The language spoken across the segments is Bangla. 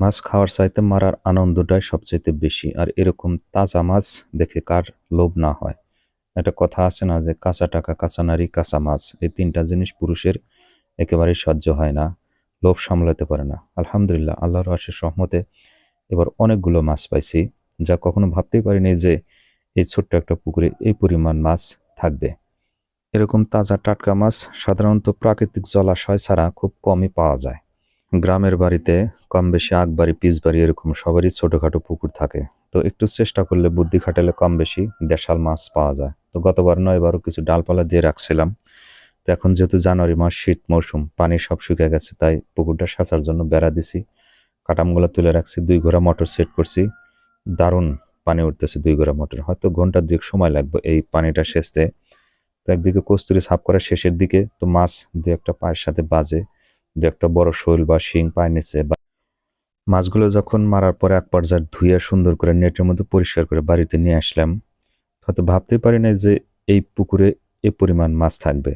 মাছ খাওয়ার চাইতে মারার আনন্দটাই সবচাইতে বেশি। আর এরকম তাজা মাছ দেখে কার লোভ না হয়। একটা কথা আছে না যে, কাঁচা টাকা, কাঁচা নারী, কাঁচা মাছ, এই তিনটা জিনিস পুরুষের একেবারেই সহ্য হয় না, লোভ সামলাতে পারে না। আলহামদুলিল্লাহ, আল্লাহর আশের সহমতে এবার অনেকগুলো মাছ পাইছি, যা কখনো ভাবতেই পারিনি যে, এই ছোট্ট একটা পুকুরে এই পরিমাণ মাছ থাকবে। এরকম তাজা টাটকা মাছ সাধারণত প্রাকৃতিক জলাশয় ছাড়া খুব কমই পাওয়া যায়। গ্রামের বাড়িতে কম বেশি আকবাড়ি পিচবাড়ি এরকম সবারই ছোটোখাটো পুকুর থাকে। তো একটু চেষ্টা করলে বুদ্ধি খাটালে কম বেশি দেশাল মাছ পাওয়া যায়। তো গতবার নয় এবারও কিছু ডালপালা দিয়ে রাখছিলাম। তো এখন যেহেতু জানুয়ারি মাস, শীত মৌসুম পানি সব শুকিয়ে গেছে, তাই পুকুরটা সাঁচার জন্য বেড়া দিছি। কাটামগুলো তুলে রাখছি, দুই ঘোড়া মোটর সেট করছি। দারুণ পানি উঠতেছে দুই ঘোড়া মোটর। হয়তো ঘণ্টার দুয়েক সময় লাগবে এই পানিটা সেচতে। তো একদিকে কস্তুরি সাফ করার শেষের দিকে, তো মাছ দু একটা পায়ের সাথে বাজে। দু একটা বড় শৈল বা শিং পায়ের নিচে বা মাছগুলো যখন মারার পরে এক পর্যায়ে ধুয়ে সুন্দর করে নেটের মধ্যে পরিষ্কার করে বাড়িতে নিয়ে আসলাম, হয়তো ভাবতেই পারি না যে এই পুকুরে এ পরিমাণ মাছ থাকবে।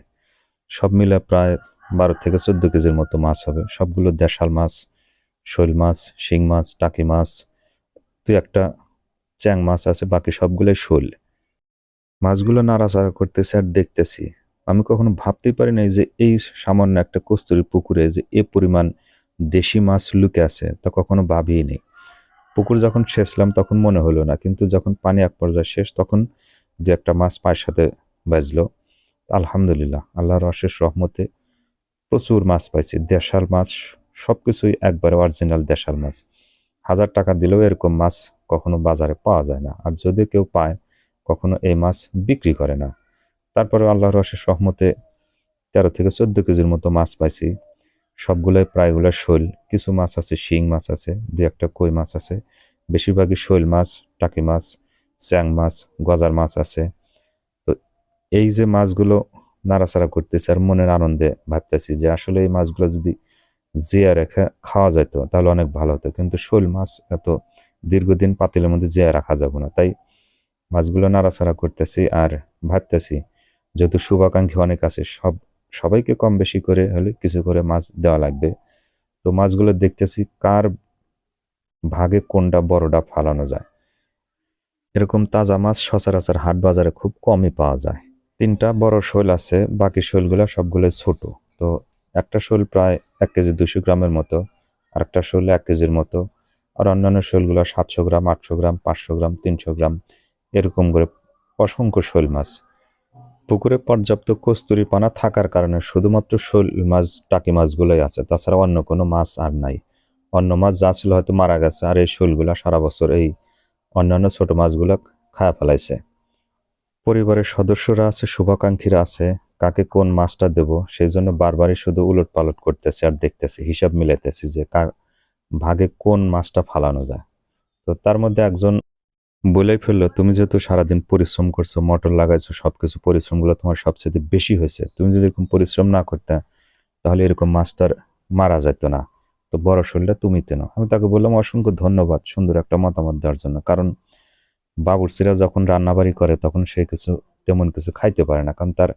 সব মিলে প্রায় বারো থেকে চোদ্দ কেজির মতো মাছ হবে। সবগুলো দেশাল মাছ, শৈল মাছ, শিং মাছ, টাকি মাছ তুই একটা চ্যাং মাছ আছে, বাকি সবগুলোই শৈল। মাছগুলো নাড়াচাড়া করতেছি আর দেখতেছি। আমি কখনো ভাবতেই পারি নাই যে এই সামান্য একটা কস্তুরি পুকুরে যে এ পরিমাণ দেশি মাছ লুকে আছে তা কখনো ভাবিই নেই। পুকুর যখন শেষলাম তখন মনে হলো না, কিন্তু যখন পানি এক পর্যায়ে শেষ তখন যে একটা মাছ পায়ের সাথে বাজলো। আলহামদুলিল্লাহ, আল্লাহর অশেষ রহমতে প্রচুর মাছ পাইছি, দেশাল মাছ সব কিছুই একবারে অরিজিনাল দেশাল মাছ। হাজার টাকা দিলেও এরকম মাছ কখনো বাজারে পাওয়া যায় না, আর যদি কেউ পায়, কখনো এই মাছ বিক্রি করে না। তারপরে আল্লাহর অশেষ রহমতে তেরো থেকে চোদ্দ কেজির মতো মাছ পাইছি। সবগুলোই প্রায়গুলো শোল। কিছু মাছ আছে, শিং মাছ আছে, দু একটা কই মাছ আছে। বেশিরভাগই শৈল মাছ, টাকি মাছ, চ্যাং মাছ, গজার মাছ আছে। তো এই যে মাছগুলো নাড়াচাড়া করতেছে আর মনের আনন্দে ভাবতেছি যে আসলে এই মাছগুলো যদি জিয়া রেখে খাওয়া যেত তাহলে অনেক ভালো হতো। কিন্তু শোল মাছ এত দীর্ঘদিন পাতিলের মধ্যে জিয়া রাখা যাবে না। তাই মাছগুলো নাড়াচাড়া করতেছি আর ভাবতেছি যেহেতু শুভাকাঙ্ক্ষী অনেক আছে, সব, সবাইকে কম বেশি করে হলে কিছু করে মাছ দেওয়া লাগবে। তো মাছগুলো দেখতেছি কার ভাগে কোনটা বড়টা ফালানো যায়। এরকম তাজা মাছ সচরাচর হাট বাজারে খুব কমই পাওয়া যায়। তিনটা বড় শোল আছে, বাকি শোলগুলো সবগুলো ছোট। তো একটা শোল প্রায় এক কেজি দুশো গ্রামের মতো আর একটা শোল এক কেজির মতো, আর অন্যান্য শোলগুলো সাতশো গ্রাম, আটশো গ্রাম, পাঁচশো গ্রাম, তিনশো গ্রাম, এরকম করে অসংখ্য শৈল মাছ। পুকুরে পর্যাপ্ত কস্তুরি পানা থাকার কারণে শুধুমাত্র শোল মাছ, টাকি মাছগুলোই আছে। তাছাড়া অন্য কোনো মাছ আর নাই। অন্য মাছ যা ছিল হয়তো মারা গেছে আর এই শোলগুলা সারা বছর এই অন্যান্য ছোট মাছগুলো খায়া ফেলাইছে। পরিবারের সদস্যরা আছে, শুভাকাঙ্ক্ষীরা আছে, কাকে কোন মাছটা দেব, সেই জন্য বারবারই শুধু উলট পালট করতেছে আর দেখতেছি, হিসাব মিলাইতেছি যে কার ভাগে কোন মাছটা ফালানো যায়। তো তার মধ্যে একজন বলেই ফেলল, তুমি যেহেতু সারাদিন পরিশ্রম করছ, মোটর লাগাইছো সব কিছু পরিশ্রমগুলো তোমার সবচেয়ে বেশি হয়েছে, তুমি যদি এরকম পরিশ্রম না করতে, তাহলে এরকম মাছটার মারা যেত না। তো বড় শরীরটা তুমি তেন। আমি তাকে বললাম, অসংখ্য ধন্যবাদ সুন্দর একটা মতামত দেওয়ার জন্য। কারণ বাবুরসিরা যখন রান্নাবাড়ি করে, তখন সে কিছু, তেমন কিছু খাইতে পারে না। কারণ তার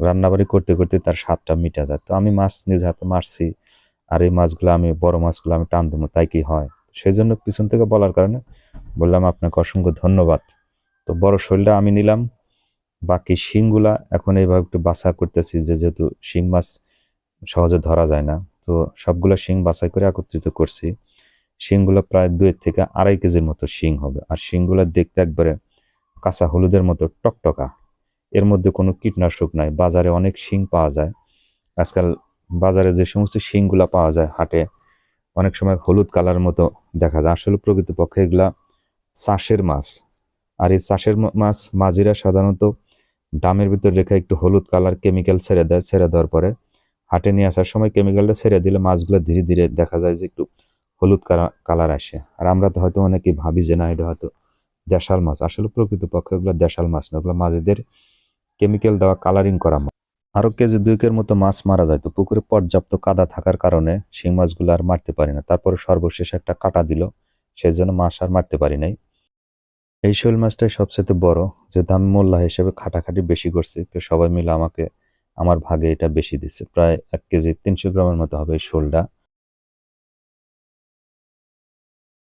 রান্নাবাড়ি করতে করতে তার স্বাদটা মিটা যায়। তো আমি মাছ নিজ হাতে মারছি, আর এই মাছগুলো আমি, বড় মাছগুলো আমি টান দেবো, তাই কি হয়? সেই জন্য পিছন থেকে বলার কারণে বললাম, আপনাকে অসংখ্য ধন্যবাদ। তো বড় শৈলটা আমি নিলাম। বাকি শিংগুলা এখন এইভাবে একটু বাছা করতেছি যে যেহেতু শিং মাছ সহজে ধরা যায় না, তো সবগুলো শিং বাছাই করে একত্রিত করছি। শিংগুলো প্রায় দুই থেকে আড়াই কেজির মতো শিং হবে, আর শিংগুলো দেখতে একবারে কাঁচা হলুদের মতো টকটকা। এর মধ্যে কোনো কীটনাশক নাই, বাজারে অনেক শিং পাওয়া যায়। আজকাল বাজারে যে সমস্ত শিংগুলা পাওয়া যায় হাটে, অনেক সময় হলুদ কালার মতো দেখা যায়। আসলে প্রকৃতপক্ষে এগুলা চাষের মাছ। আর এই চাষের মাছ মাঝিরা সাধারণত ডামের ভিতর রেখে একটু হলুদ কালার কেমিক্যাল ছেড়ে দেয়, ছেড়ে দেওয়ার পরে হাটে নিয়ে আসার সময় কেমিক্যালটা ছেড়ে দিলে মাছগুলো ধীরে ধীরে দেখা যায় যে একটু হলুদ কালার আসে। আর আমরা তো হয়তো অনেকে ভাবি যে না, এটা হয়তো দেশাল মাছ। আসলে প্রকৃতপক্ষে এগুলো দেশাল মাছ না ওগুলো মাঝিদের কেমিক্যাল দেওয়া কালারিং করা মাছ। আরও কেজি দুইকের মতো মাছ মারা যায় তো পুকুরে পর্যাপ্ত কাদা থাকার কারণে শিং মাছগুলো আর মারতে পারি না। তারপরে সর্বশেষ একটা কাটা দিল সেই জন্য মাছ আর মারতে পারি নাই। এই শোল মাছটাই সবচেয়ে বড়। যে দাম মোল্লা হিসেবে খাটাখাটি বেশি করছে, তো সবাই মিলে আমাকে, আমার ভাগে এটা বেশি দিচ্ছে। প্রায় এক কেজি তিনশো গ্রামের মতো হবে এই শোলটা।